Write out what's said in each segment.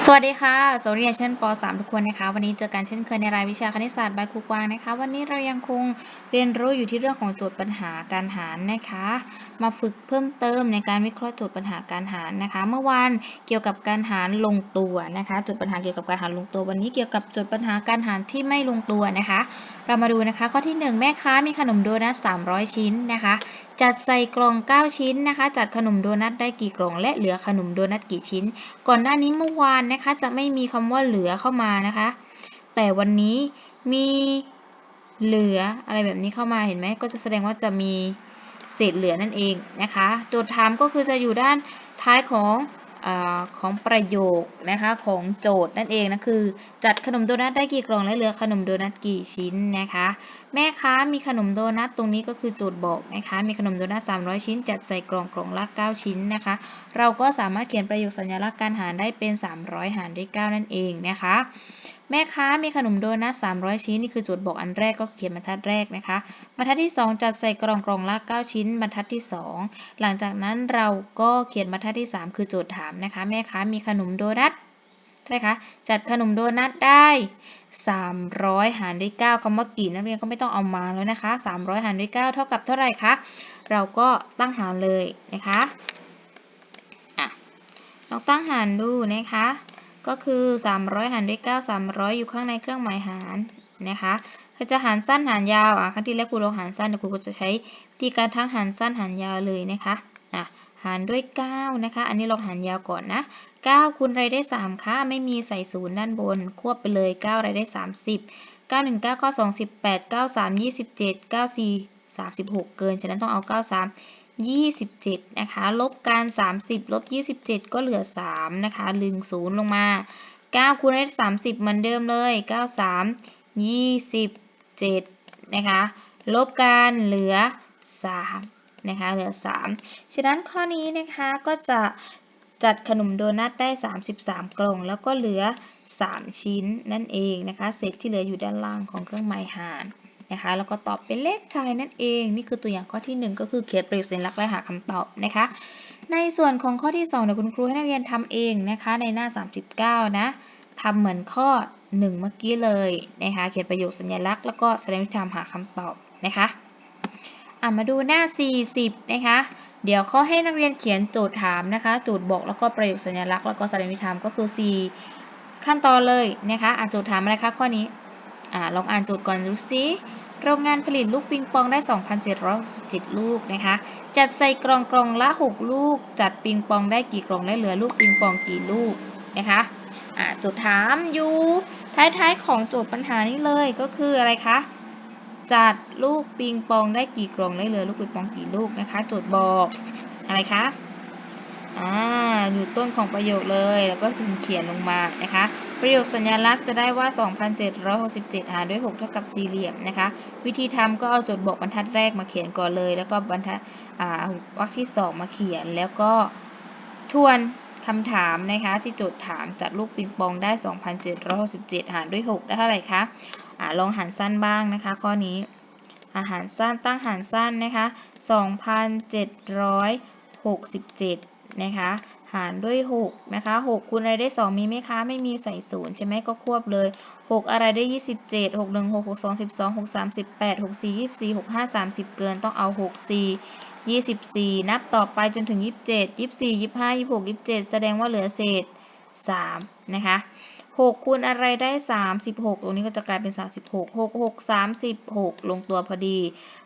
สวัสดีค่ะสวัสดีเรียชั้นป .3 ทุกคนนะคะ วันนี้เจอกันเช่นเคยในรายวิชาคณิตศาสตร์ใบครูกวางนะคะ วันนี้เรายังคงเรียนรู้อยู่ที่เรื่องของโจทย์ปัญหาการหารนะคะ มาฝึกเพิ่มเติมในการวิเคราะห์โจทย์ปัญหาการหารนะคะ เมื่อวานเกี่ยวกับการหารลงตัวนะคะโจทย์ปัญหาเกี่ยวกับการหารลงตัว วันนี้เกี่ยวกับโจทย์ปัญหาการหารที่ไม่ลงตัวนะคะ เรามาดูนะคะข้อที่ 1 แม่ค้ามีขนมโดนัท300 ชิ้นนะคะ จัดใส่กล่อง 9 ชิ้นนะคะ จัดขนมโดนัทได้กี่กล่อง และเหลือขนมโดนัทกี่ชิ้น ก่อนหน้านี้เมื่อวานนะคะ จะไม่มีคำว่าเหลือเข้ามานะคะ แต่วันนี้มีเหลืออะไรแบบนี้เข้ามาเห็นไหมก็จะแสดงว่าจะมีเศษเหลือนั่นเองนะคะ โจทย์ถามก็คือจะอยู่ด้านท้ายของ อของประโยคนะคะของโจทย์นั่นเองนะคือ จัดขนมโดนัทได้กี่กล่องและเหลือขนมโดนัทกี่ชิ้นนะคะ แม่ค้ามีขนมโดนัทตรงนี้ก็คือโจทย์บอกนะคะมีขนมโดนัท300 ชิ้น จัดใส่กล่องกล่องละ9ชิ้นนะคะ เราก็สามารถเขียนประโยคสัญลักษณ์การหารได้เป็น 300 หารด้วย 9 นั่นเองนะคะ แม่ค้ามีขนมโดนัท300 ชิ้น นี่คือโจทย์บอกอันแรกก็เขียนบรรทัดแรกนะคะ บรรทัดที่ 2 จัดใส่กล่องกล่องละ9ชิ้น บรรทัดที่ 2 หลังจากนั้นเราก็เขียนบรรทัดที่ 3 คือโจทย์ถามนะคะ แม่ค้ามีขนมโดนัทใช่ไหมคะจัดขนมโดนัทได้ 300 หารด้วย 9คำว่ากี่นักเรียนก็ไม่ต้องเอามาแล้วนะคะ 300 หารด้วย 9 เท่ากับเท่าไหร่คะ เราก็ตั้งหารเลยนะคะอะลองตั้งหารดูนะคะ ก็คือ 300 หารด้วย 9 300 อยู่ข้างในเครื่องหมายหารนะคะคือจะหารสั้นหารยาวอะครั้งที่แรกครูลองหารสั้นเดี๋ยวครูก็จะใช้วิธีการทั้งหารสั้นหารยาวเลยนะคะอะหารด้วย 9 นะคะ อันนี้ลองหารยาวก่อนนะ 9คูณอะไรได้ 3คะไม่มีใส่ศูนย์ด้านบน ควบไปเลย 9อะไรได้ 30 9 1 9 9 2 18 9 3 27 9 4 36 เกิน ฉะนั้นต้องเอา 9 3 27 นะคะ ลบกัน 30 ลบ 27 ก็เหลือ 3 นะคะลึง0ลงมา 9 คูณด้30 เหมือนเดิมเลย 9 3 27 นะคะ ลบกันเหลือ 3 นะคะ เหลือ 3 ฉะนั้นข้อนี้นะคะก็จะจัดขนมโดนัทได้ 33 กล่อง แล้วก็เหลือ 3 ชิ้นนั่นเองนะคะ เศษที่เหลืออยู่ด้านล่างของเครื่องหมายหาร นะคะ แล้วก็ตอบเป็นเลขชายนั่นเอง นี่คือตัวอย่างข้อที่ 1 ก็คือเขียนประโยคสัญลักษณ์และหาคำตอบนะคะ ในส่วนของข้อที่2เดี๋ยวคุณครูให้นักเรียนทำเองนะคะ ในหน้า 39 นะทำเหมือนข้อ 1 เมื่อกี้เลยนะคะ เขียนประโยคสัญลักษณ์แล้วก็แสดงวิธีทำหาคำตอบนะคะอะมาดูหน้า 40 นะคะ เดี๋ยวเขาให้นักเรียนเขียนโจทย์ถามนะคะ โจทย์บอกแล้วก็ประโยคสัญลักษณ์แล้วก็แสดงวิธีทำก็คือ 4 ขั้นตอนเลยนะคะ อ่านโจทย์ถามอะไรคะข้อนี้ อ่าลองอ่านโจทย์ก่อนดูซิ โรงงานผลิตลูกปิงปองได้ 2,767 ลูกนะคะ จัดใส่กล่องกล่องละ 6 ลูก จัดปิงปองได้กี่กล่องและเหลือลูกปิงปองกี่ลูกนะคะอ่าโจทย์ถามอยู่ท้ายๆของโจทย์ปัญหานี้เลยก็คืออะไรคะ จัดลูกปิงปองได้กี่กล่องและเหลือลูกปิงปองกี่ลูกนะคะ โจทย์บอกอะไรคะ อ่าอยู่ต้นของประโยคเลยแล้วก็ถึงเขียนลงมานะคะ ประโยคสัญลักษณ์จะได้ว่า 2,767 หารด้วย 6 เท่ากับสี่เหลี่ยมนะคะ วิธีทำก็เอาจทย์บอกบรรทัดแรกมาเขียนก่อนเลย แล้วก็บรรทัดอ่าวรรคที่ 2 มาเขียนแล้วก็ทวนคำถามนะคะที่โจทย์ถามจัดลูกปิงปองได้ 2,767 หารด้วย 6 ได้เท่าไหร่คะอ่าลองหารสั้นบ้างนะคะ ข้อนี้อาหารสั้นตั้งหารสั้นนะคะ 2,767 นะคะหารด้วย6นะคะ6คูณอะไรได้ 2 มีไหมคะ ไม่มีใส่ศูนย์ใช่ไหมก็ควบเลย 6 อะไรได้ 27 6 1 6 6 2 12 6 3 18 6 4 24 6 5 30 เกินต้องเอา 6 4 24 นับต่อไปจนถึง 27 24 25 26 27 แสดงว่าเหลือเศษ3นะคะ 6คูณอะไรได้ 36 ตรงนี้ก็จะกลายเป็น 36 6 6 36 ลงตัวพอดี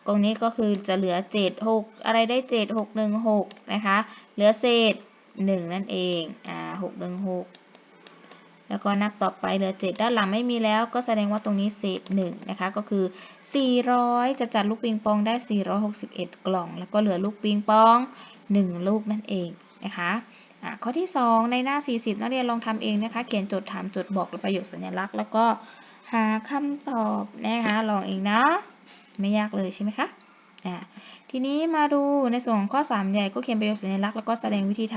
ตรงนี้ก็คือจะเหลือ 7 6 อะไรได้ 7 6 1 6 นะคะ เหลือเศษ 1 นั่นเอง อ่า 6 1 6แล้วก็นับต่อไปเหลือ 7 ด้านหลังไม่มีแล้ว ก็แสดงว่าตรงนี้เศษ1นะคะ ก็คือ 400 จะจัดลูกปิงปองได้ 461 กล่อง แล้วก็เหลือลูกปิงปอง 1 ลูกนั่นเองนะคะ ข้อที่ 2 ในหน้า 40 นักเรียนลองทำเองนะคะ เขียนโจทย์ถามโจทย์บอกและประโยคสัญลักษณ์ แล้วก็หาคำตอบนะคะลองเองนะไม่ยากเลยใช่ไหมคะทีนี้มาดูในส่วนของข้อ 3 ใหญ่ก็เขียนประโยคสัญลักษณ์แล้วก็แสดงวิธีท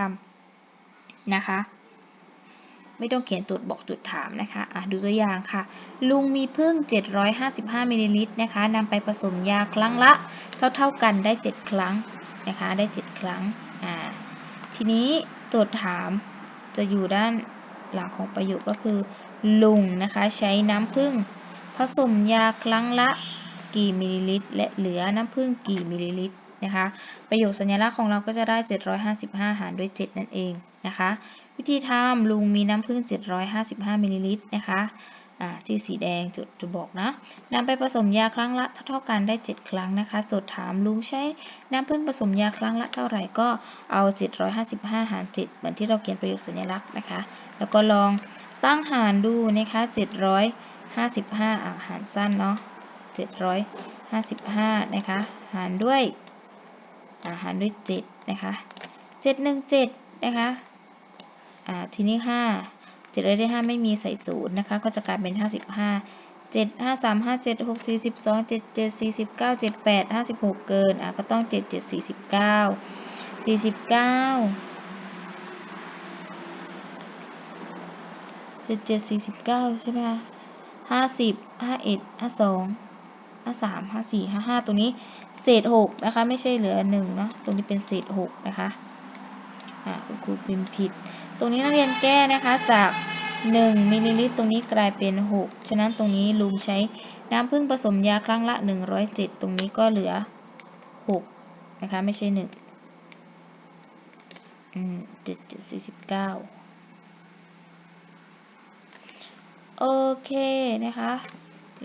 ำนะคะ ไม่ต้องเขียนจทย์บอกจทย์ถามนะคะะดูตัวอย่างค่ะ ลุงมีพึ่ง 755มิลลิลิตรนะคะนำไปผสมยาครั้งละเท่าๆกันได้ 7 ครั้งนะคะได้ 7 ครั้งทีนี้ โจทย์ถามจะอยู่ด้านหลังของประโยคก็คือ ลุงนะคะใช้น้ำผึ้งผสมยาครั้งละกี่มิลลิลิตร และเหลือน้ำผึ้งกี่มิลลิลิตรนะคะประโยคสัญลักษณ์ของเราก็จะได้ 755 หารด้วย 7 นั่นเองนะคะ วิธีทำลุงมีน้ำผึ้ง 755มิลลิลิตรนะคะ อ่าที่สีแดงจุดจะบอกนะนำไปผสมยาครั้งละเท่าๆกันได้ 7 ครั้งนะคะจดถามลุงใช้น้ำผึ้งผสมยาครั้งละเท่าไหร่ก็เอา 755 หาร 7 เหมือนที่เราเขียนประโยคสัญลักษณ์นะคะ แล้วก็ลองตั้งหารดูนะคะ 755อ่าหารสั้นเนาะ755 นะคะ หารด้วยอาหารด้วย 7 นะคะ 717 นะคะ อ่า ทีนี้ 5 7ได้ 5 ไม่มีใส่ศูนย์นะคะ ก็จะกลายเป็น 55 7 5 3 5 7 6 4 12 7 7 49 78 56 เกิน อะ ก็ต้อง 7 7 49 49 7 7 49 ใช่ไหมคะ50 51 52 53 54 55ตรงนี้ เศษ 6 นะคะ ไม่ใช่เหลือ 1 เนาะตรงนี้เป็นเศษ 6 นะคะ อ่าคุณครูพิมพ์ผิด ตรงนี้นักเรียนแก้นะคะจาก 1มิลลิลิตรตรงนี้กลายเป็น 6 ฉะนั้นตรงนี้ลุงใช้น้ำผึ้งผสมยาครั้งละ 107 ตรงนี้ก็เหลือ 6 นะคะ ไม่ใช่ 1 อืม7 7 49โอเคนะคะ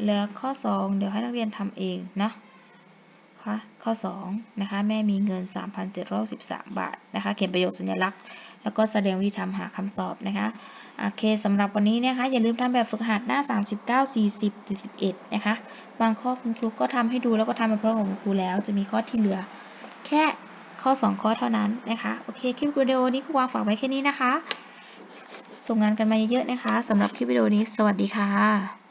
เหลือข้อ 2 เดี๋ยวให้นักเรียนทำเองนะ นะคะข้อ2นะคะแม่มีเงิน 3,713 บาทนะคะเขียนประโยคสัญลักษณ์ แล้วก็แสดงวิธีทำหาคำตอบนะคะโอเคสำหรับวันนี้นะคะอย่าลืมทำแบบฝึกหัดหน้า 39 40 41นะคะบางข้อคุณครูก็ทำให้ดูแล้วก็ทำไปพร้อมกับคุณครูแล้ว จะมีข้อที่เหลือ แค่ข้อ 2 ข้อเท่านั้นนะคะโอเคคลิปวิดีโอนี้ครูวางฝากไว้แค่นี้นะคะ ส่งงานกันมาเยอะๆนะคะสำหรับคลิปวิดีโอนี้ สวัสดีค่ะ